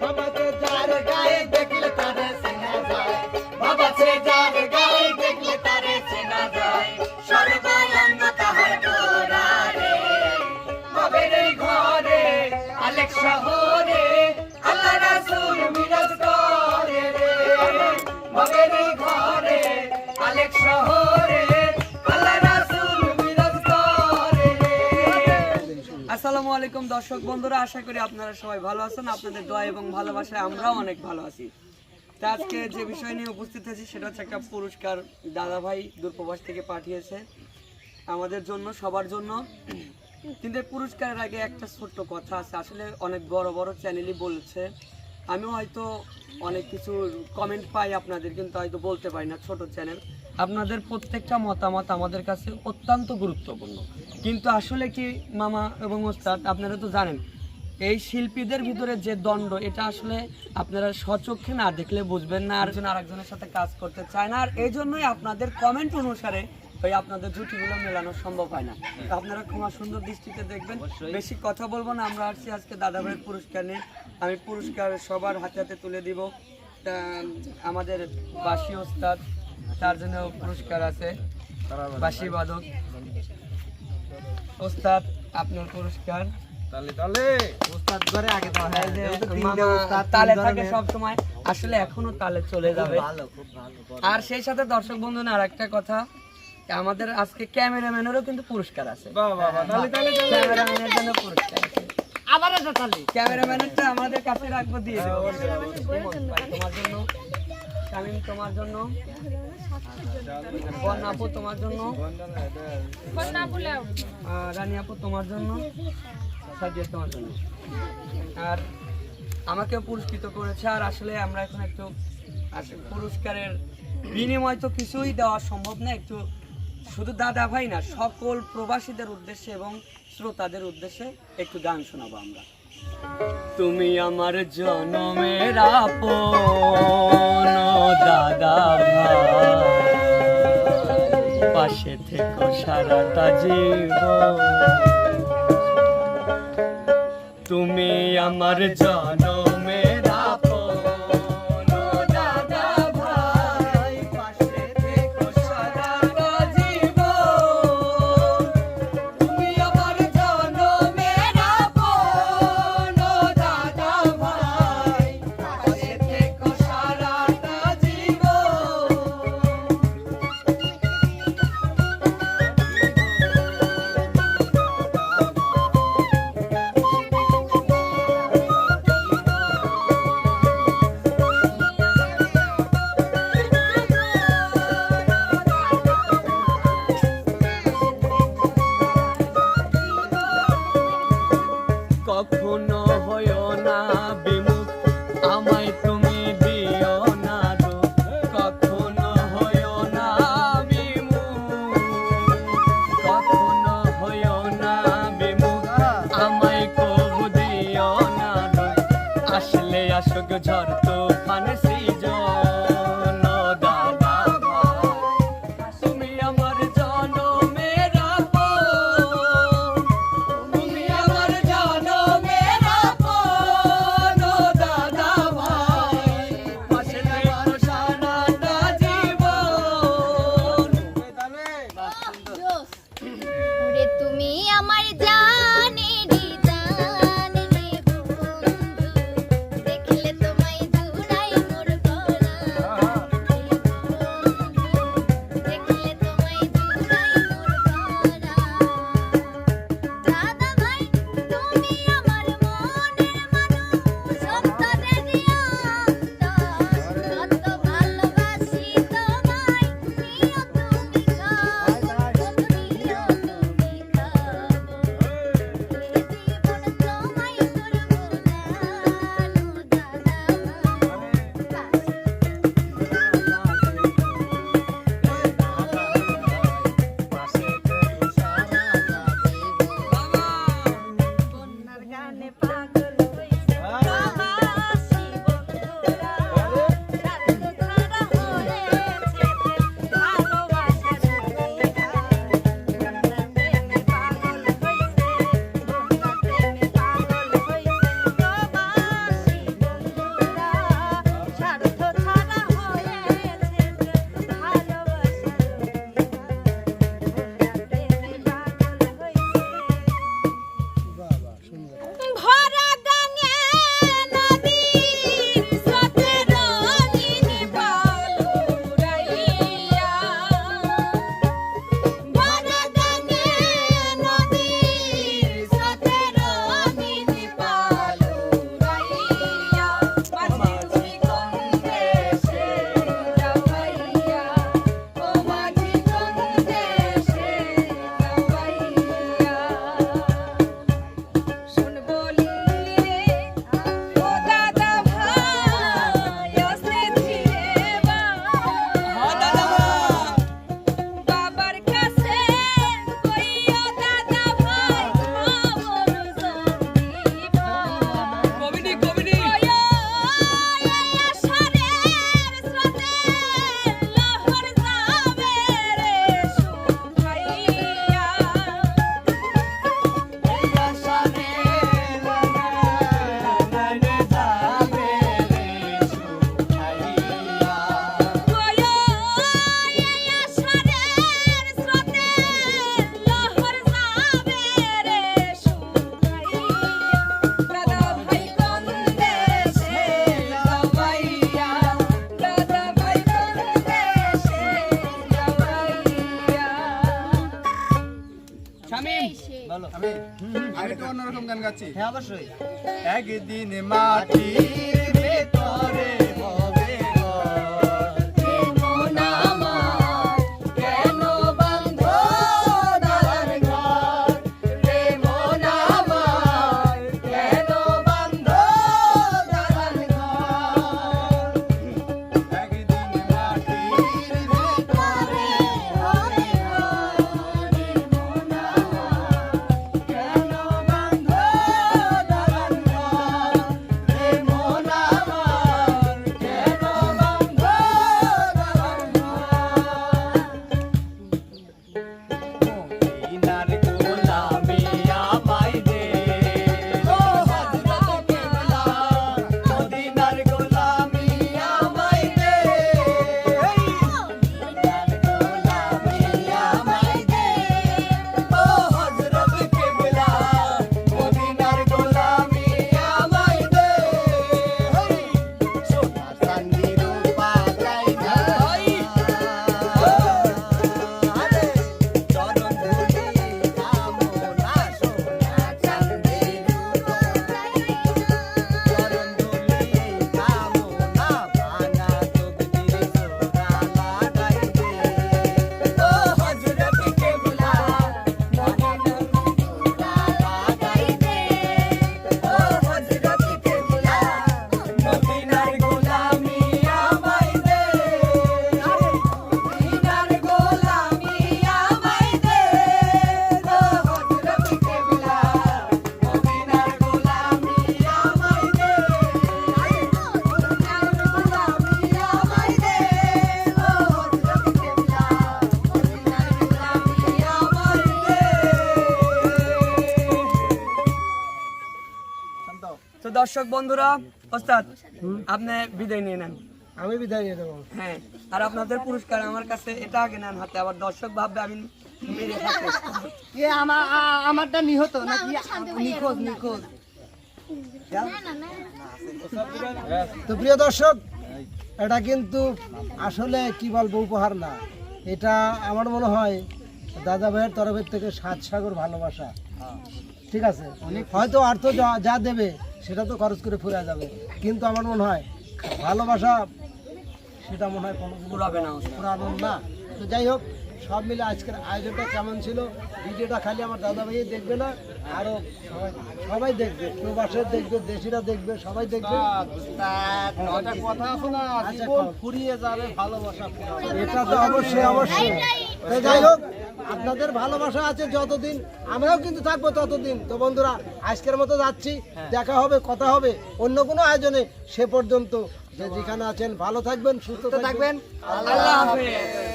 বাবাকে যার গায়ে দেখলে তারে আলাইকুম দর্শক বন্ধুরা, আশা করি আপনারা সবাই ভালো আছেন। আপনাদের দোয়া এবং ভালোবাসায় আমরাও অনেক ভালো আছি। তা আজকে যে বিষয় নিয়ে উপস্থিত আছি সেটা হচ্ছে একটা পুরস্কার দাদা ভাই দূরপ্রবাস থেকে পাঠিয়েছে আমাদের জন্য, সবার জন্য। কিন্তু পুরস্কারের আগে একটা ছোট্ট কথা আছে। আসলে অনেক বড় বড় চ্যানেলই বলছে। আমি হয়তো অনেক কিছু কমেন্ট পাই আপনাদের, কিন্তু হয়তো বলতে পারি না, ছোট চ্যানেল আপনাদের প্রত্যেকটা মতামত আমাদের কাছে অত্যন্ত গুরুত্বপূর্ণ। কিন্তু আসলে কি মামা এবং ওস্তাদ আপনারা তো জানেন এই শিল্পীদের ভিতরে যে দণ্ড এটা আসলে আপনারা স্বচক্ষে না দেখলে বুঝবেন না আর আরেকজনের সাথে কাজ করতে চায় না আর এই জন্যই আপনাদের কমেন্ট অনুসারে ওই আপনাদের জুটিগুলো মেলানো সম্ভব হয় না। তো আপনারা ক্ষমা সুন্দর দৃষ্টিতে দেখবেন। বেশি কথা বলব না আমরা আসছি আজকে দাদা ভাইয়ের পুরস্কার নিয়ে। আমি পুরস্কার সবার হাতে হাতে তুলে দিব। আমাদের বাসি ওস্তাদ তার জন্য পুরস্কার আছে। বাসি বাদক। ওস্তাদ আপনার পুরস্কার। তালে তালে উস্তাদ করে আগে তো হ্যাঁ। এই যে যেহেতু তিনটে মামা উস্তাদ, তিন তালে থাকে ধরনের। সব সময় আসলে এখনও তালে চলে যাবে। ভালো খুব ভালো আর সেই সাথে দর্শক বন্ধু আর একটা কথা আমাদের আজকে ক্যামেরাম্যানেরও কিন্তু পুরস্কার আছে। ক্যামেরাম্যানের জন্য পুরস্কার আছে। আবার একটা তালি। ক্যামেরাম্যানেরটা আমাদের কাছে রাখব দিয়ে দেবো। তোমার জন্য শামিম তোমার জন্য বন আপু তোমার জন্য রানী আপু তোমার জন্য, সাজিয়া তোমার জন্য। আর আমাকেও পুরস্কৃত করেছে, আর আসলে আমরা এখন একটু পুরস্কারের বিনিময় তো কিছুই দেওয়া সম্ভব না, একটু শুধু দাদা ভাই না, সকল প্রবাসীদের উদ্দেশ্যে এবং শ্রোতাদের উদ্দেশ্যে একটু গান শোনাবো আমরা। তুমি আমার জনমের আপন দাদা পাশে থেকো সারাটা জীবন। তুমি আমার জনমের good job. আমি রকম গান গাচ্ছি হ্যাঁ অবশ্যই। একদিন মাটির ভেতরে দর্শক বন্ধুরা ওস্তাদ আপনি বিদায় নিয়ে নেন। আমি বিদায় নিয়ে দেবো হ্যাঁ আর আপনাদের পুরস্কার আমার কাছে এটা আগে নেন হাতে আবার দর্শক ভাববে আমি মেরে হাতে এ আমার আমারটা নিহত নাকি? নিখোঁজ নিখোঁজ। তো প্রিয় দর্শক এটা কিন্তু আসলে কি বলব উপহার না। এটা আমার মনে হয় দাদা ভাইয়ের তরফের থেকে সাত সাগর ভালোবাসা। ঠিক আছে? হয়তো অর্থ যা দেবে সেটা তো খরচ করে ফুরে যাবে। কিন্তু আমার মনে হয় ভালোবাসা সেটা মনে হয় কোনো পুরাবে না পুরানো না। তো যাই হোক সব মিলে আজকের আয়োজনটা কেমন ছিল? ভিডিওটা খালি আমার দাদা ভাই দেখবে না আরও সবাই দেখবে প্রবাসের দেখবে দেশিরা দেখবে সবাই দেখবে। কথা আছে না? আচ্ছা। ফুরিয়ে যাবে ভালোবাসা এটা তো অবশ্যই অবশ্যই। যাই হোক আপনাদের ভালোবাসা আছে যতদিন আমরাও কিন্তু থাকব ততদিন। তো বন্ধুরা আজকের মতো যাচ্ছি। দেখা হবে কথা হবে। অন্য কোনো আয়োজনে সে পর্যন্ত। যে যেখানে আছেন ভালো থাকবেন সুস্থ থাকবেন। আল্লাহ হাফেজ।